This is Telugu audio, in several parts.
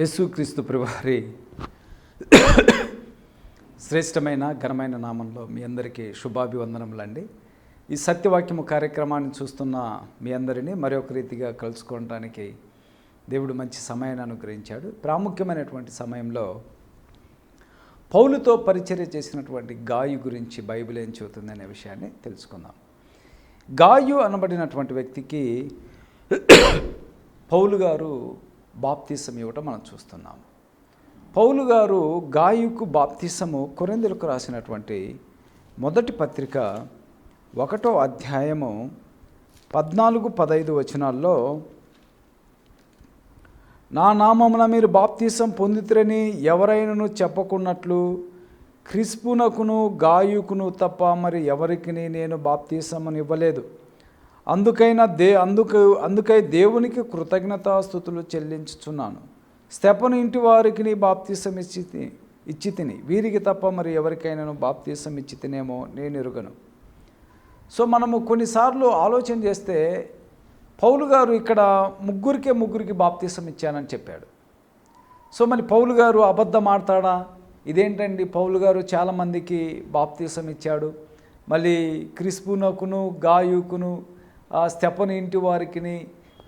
యేసుక్రీస్తు ప్రభువారి శ్రేష్టమైన ఘనమైన నామంలో మీ అందరికీ శుభాభివందనములండి. ఈ సత్యవాక్యము కార్యక్రమాన్ని చూస్తున్న మీ అందరినీ మరొక రీతిగా కలుసుకోవడానికి దేవుడు మంచి సమయాన్ని అనుగ్రహించాడు. ప్రాముఖ్యమైనటువంటి సమయంలో పౌలుతో పరిచర్య చేసినటువంటి గాయు గురించి బైబిల్ ఏం చెబుతుంది అనే విషయాన్ని తెలుసుకుందాం. గాయు అనబడినటువంటి వ్యక్తికి పౌలు గారు బాప్తీసం ఇవ్వటం మనం చూస్తున్నాము. పౌలు గారు గాయుకు బాప్తీసము కొరిందులకు రాసినటువంటి మొదటి పత్రిక ఒకటో అధ్యాయము పద్నాలుగు పదైదు వచనాల్లో నా నామమున మీరు బాప్తీసం పొందితురని ఎవరైనను చెప్పకున్నట్లు క్రిస్పునకును గాయుకును తప్ప మరి ఎవరికి నేను బాప్తీసమును ఇవ్వలేదు అందుకైనా దే అందుకు అందుకై దేవునికి కృతజ్ఞతాస్థుతులు చెల్లించుచున్నాను. స్తెపను ఇంటి వారికి నీ బాప్తీసం ఇచ్చి ఇచ్చి తిని వీరికి తప్ప మరి ఎవరికైనాను బాప్తీసం ఇచ్చి తినేమో నేను ఎరుగను సో మనము కొన్నిసార్లు ఆలోచన చేస్తే పౌలు గారు ఇక్కడ ముగ్గురికే ముగ్గురికి బాప్తీసం ఇచ్చానని చెప్పాడు. సో మరి పౌలు గారు అబద్ధం ఆడతాడా ఇదేంటండి? పౌలు గారు చాలామందికి బాప్తీసం ఇచ్చాడు మళ్ళీ క్రిస్పునకును గాయుకును ఆ స్తెపని ఇంటి వారికిని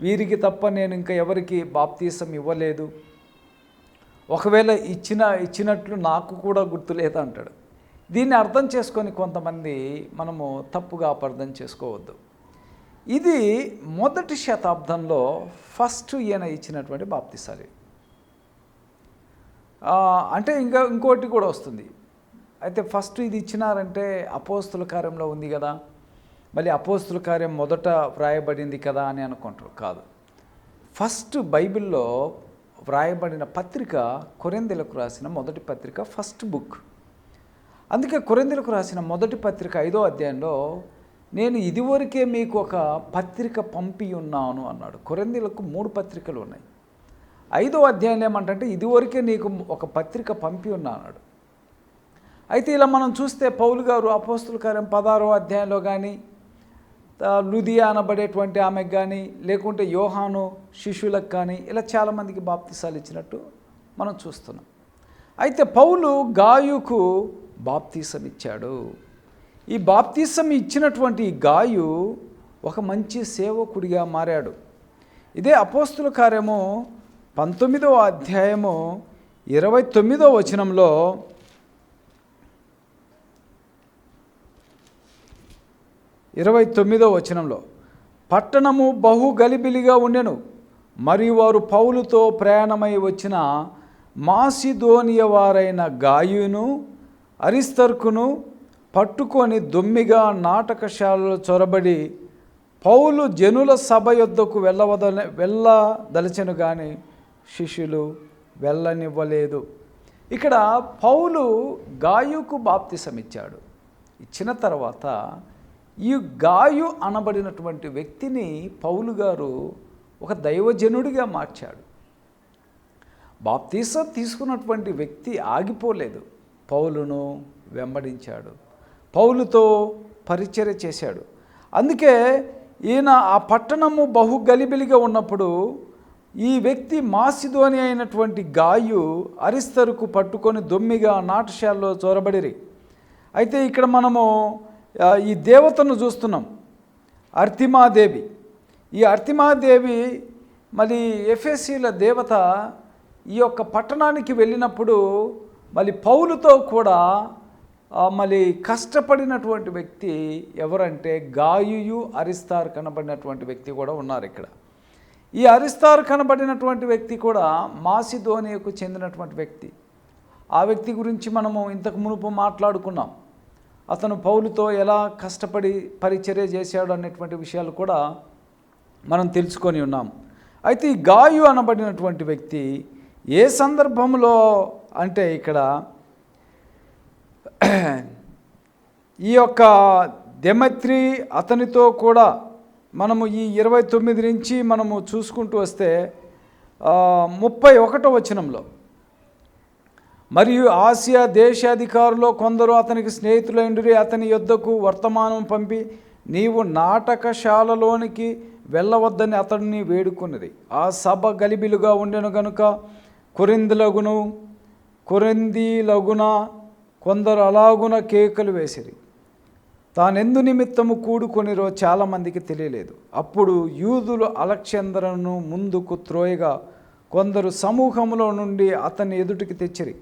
వీరికి తప్ప నేను ఇంకా ఎవరికి బాప్తీసం ఇవ్వలేదు. ఒకవేళ ఇచ్చిన ఇచ్చినట్లు నాకు కూడా గుర్తులేదు అంటాడు. దీన్ని అర్థం చేసుకొని కొంతమంది మనము తప్పుగా అపార్థం చేసుకోవద్దు. ఇది మొదటి శతాబ్దంలో ఫస్ట్ ఈయన ఇచ్చినటువంటి బాప్తిసాలి. అంటే ఇంకా ఇంకోటి కూడా వస్తుంది. అయితే ఫస్ట్ ఇది ఇచ్చినారంటే అపోస్తుల కార్యంలో ఉంది కదా. మళ్ళీ అపోస్తుల కార్యం మొదట వ్రాయబడింది కదా అని అనుకుంటారు. కాదు. ఫస్ట్ బైబిల్లో వ్రాయబడిన పత్రిక కొరిందెలకు రాసిన మొదటి పత్రిక ఫస్ట్ బుక్. అందుకే కొరిందెలకు రాసిన మొదటి పత్రిక ఐదో అధ్యాయంలో నేను ఇదివరకే మీకు ఒక పత్రిక పంపి ఉన్నాను అన్నాడు. కొరిందెలకు మూడు పత్రికలు ఉన్నాయి. ఐదో అధ్యాయంలో ఏమంటే ఇదివరకే నీకు ఒక పత్రిక పంపి ఉన్నా అన్నాడు. అయితే ఇలా మనం చూస్తే పౌలు గారు అపోస్తుల కార్యం పదారో అధ్యాయంలో కానీ లుదియా అనబడేటువంటి ఆమెకు కానీ లేకుంటే యోహాను శిష్యులకు కానీ ఇలా చాలామందికి బాప్తిసాలు ఇచ్చినట్టు మనం చూస్తున్నాం. అయితే పౌలు గాయుకు బాప్తీసం ఇచ్చాడు. ఈ బాప్తీసం ఇచ్చినటువంటి గాయు ఒక మంచి సేవకుడిగా మారాడు. ఇదే అపోస్తుల కార్యము పంతొమ్మిదవ అధ్యాయము ఇరవై తొమ్మిదవ వచనంలో ఇరవై తొమ్మిదో వచనంలో పట్టణము బహు గలిబిలిగా ఉండెను. మరియు వారు పౌలుతో ప్రయాణమై వచ్చిన మాసిధోనియ వారైన గాయును అరిస్తర్కును పట్టుకొని దొమ్మిగా నాటకశాలలో చొరబడి పౌలు జనుల సభ యొద్దకు వెళ్ళవదల వెళ్ళదలచెను కానీ శిష్యులు వెళ్ళనివ్వలేదు. ఇక్కడ పౌలు గాయుకు బాప్తిసమిచ్చాడు. ఇచ్చిన తర్వాత ఈ గాయు అనబడినటువంటి వ్యక్తిని పౌలు గారు ఒక దైవజనుడిగా మార్చాడు. బాప్తీసం తీసుకున్నటువంటి వ్యక్తి ఆగిపోలేదు. పౌలును వెంబడించాడు. పౌలుతో పరిచర్య చేశాడు. అందుకే ఈయన ఆ పట్టణము బహు గలిబిలిగా ఉన్నప్పుడు ఈ వ్యక్తి మాసిధోని అయినటువంటి గాయు అరిస్తరుకు పట్టుకొని దొమ్మిగా నాటశాలలో చొరబడిరి. అయితే ఇక్కడ మనము ఈ దేవతను చూస్తున్నాం. అర్తిమాదేవి. ఈ అర్తిమాదేవి మరి ఎఫ్ఎస్సీల దేవత ఈ యొక్క పట్టణానికి వెళ్ళినప్పుడు మళ్ళీ పౌలుతో కూడా మళ్ళీ కష్టపడినటువంటి వ్యక్తి ఎవరంటే గాయుయు అరిస్తార్ కనబడినటువంటి వ్యక్తి కూడా ఉన్నారు ఇక్కడ. ఈ అరిస్తార్ కనబడినటువంటి వ్యక్తి కూడా మాసిధోనియకు చెందినటువంటి వ్యక్తి. ఆ వ్యక్తి గురించి మనము ఇంతకు మునుపు మాట్లాడుకున్నాం. అతను పౌలుతో ఎలా కష్టపడి పరిచర్య చేశాడు అనేటువంటి విషయాలు కూడా మనం తెలుసుకొని ఉన్నాం. అయితే ఈ గాయు అనబడినటువంటి వ్యక్తి ఏ సందర్భంలో అంటే ఇక్కడ ఈ యొక్క దెమత్రి అతనితో కూడా మనము ఈ ఇరవై తొమ్మిది నుంచి మనము చూసుకుంటూ వస్తే ముప్పై ఒకటో వచనంలో మరియు ఆసియా దేశాధికారులో కొందరు అతనికి స్నేహితులైండురి అతని యొద్దకు వర్తమానం పంపి నీవు నాటకశాలలోనికి వెళ్ళవద్దని అతడిని వేడుకున్నది ఆ సభ గలిబిలుగా ఉండెను గనుక కొరిందిలగును కొరిందీలగున కొందరు అలాగున కేకలు వేసిరి. తానెందు నిమిత్తము కూడుకొనిరో చాలామందికి తెలియలేదు. అప్పుడు యూదులు అలక్షందరను ముందుకు త్రోయగా కొందరు సమూహంలో నుండి అతన్ని ఎదుటికి తెచ్చిరి.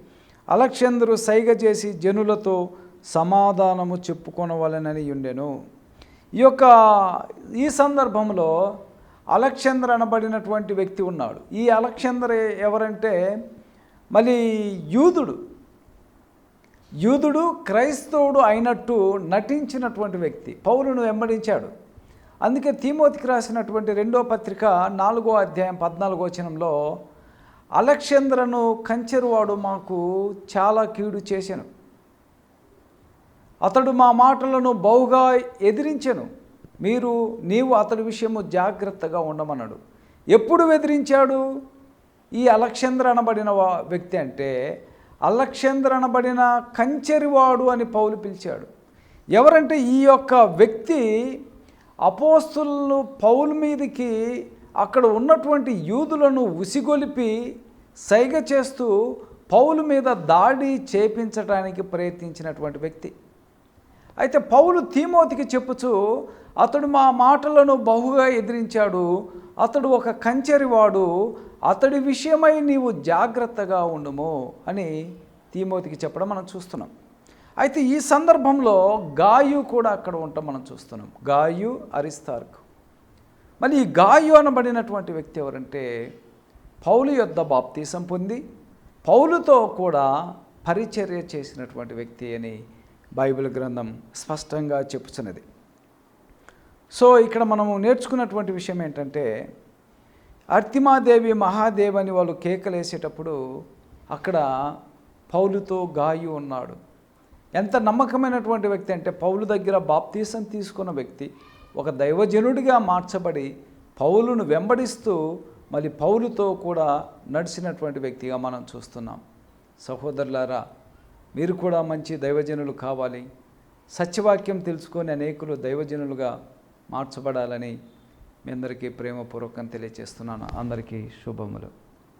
అలక్షందరు సైగ చేసి జనులతో సమాధానము చెప్పుకొనవలనని ఉండెను. ఈ యొక్క ఈ సందర్భంలో అలక్షందర్ అనబడినటువంటి వ్యక్తి ఉన్నాడు. ఈ అలక్షందర్ ఎవరంటే మళ్ళీ యూదుడు. యూదుడు క్రైస్తవుడు అయినట్టు నటించినటువంటి వ్యక్తి. పౌరును వెంబడించాడు. అందుకే తీమోతికి రాసినటువంటి రెండో పత్రిక నాలుగో అధ్యాయం పద్నాలుగో వచనంలో అలక్షంద్రను కంచెరువాడు మాకు చాలా కీడు చేశాను. అతడు మా మాటలను బహుగా ఎదిరించెను. మీరు నీవు అతడి విషయము జాగ్రత్తగా ఉండమన్నాడు ఎప్పుడు బెదిరించాడు ఈ అలక్షంద్ర అనబడిన వా- వ్యక్తి అంటే అలక్షంద్ర అనబడిన కంచెరివాడు అని పౌలు పిలిచాడు. ఎవరంటే ఈ యొక్క వ్యక్తి అపోస్తులను పౌలు మీదకి అక్కడ ఉన్నటువంటి యూదులను ఉసిగొలిపి సైగ చేస్తూ పౌలు మీద దాడి చేపించడానికి ప్రయత్నించినటువంటి వ్యక్తి. అయితే పౌలు తీమోతికి చెప్పుచు అతడు మా మాటలను బహుగా ఎదిరించాడు. అతడు ఒక కంచెరివాడు. అతడి విషయమై నీవు జాగ్రత్తగా ఉండుము అని తీమోతికి చెప్పడం మనం చూస్తున్నాం. అయితే ఈ సందర్భంలో గాయు కూడా అక్కడ ఉండటం మనం చూస్తున్నాం. గాయు అరిస్తార్కు. మరి ఈ గాయు అనబడినటువంటి వ్యక్తి ఎవరంటే పౌలు యొద్ద బాప్తీసం పొంది పౌలుతో కూడా పరిచర్య చేసినటువంటి వ్యక్తి అని బైబిల్ గ్రంథం స్పష్టంగా చెప్పుచున్నది. సో ఇక్కడ మనము నేర్చుకున్నటువంటి విషయం ఏంటంటే అర్తిమాదేవి మహాదేవ్ అని వాళ్ళు కేకలేసేటప్పుడు అక్కడ పౌలుతో గాయు ఉన్నాడు. ఎంత నమ్మకమైనటువంటి వ్యక్తి అంటే పౌలు దగ్గర బాప్తీసం తీసుకున్న వ్యక్తి ఒక దైవజనుడిగా మార్చబడి పౌలును వెంబడిస్తూ మళ్ళీ పౌలుతో కూడా నడిచినటువంటి వ్యక్తిగా మనం చూస్తున్నాం. సహోదరులారా మీరు కూడా మంచి దైవజనులు కావాలి. సత్యవాక్యం తెలుసుకొని అనేకులు దైవజనులుగా మార్చబడాలని మీ అందరికీ ప్రేమపూర్వకం తెలియజేస్తున్నాను. అందరికీ శుభములు.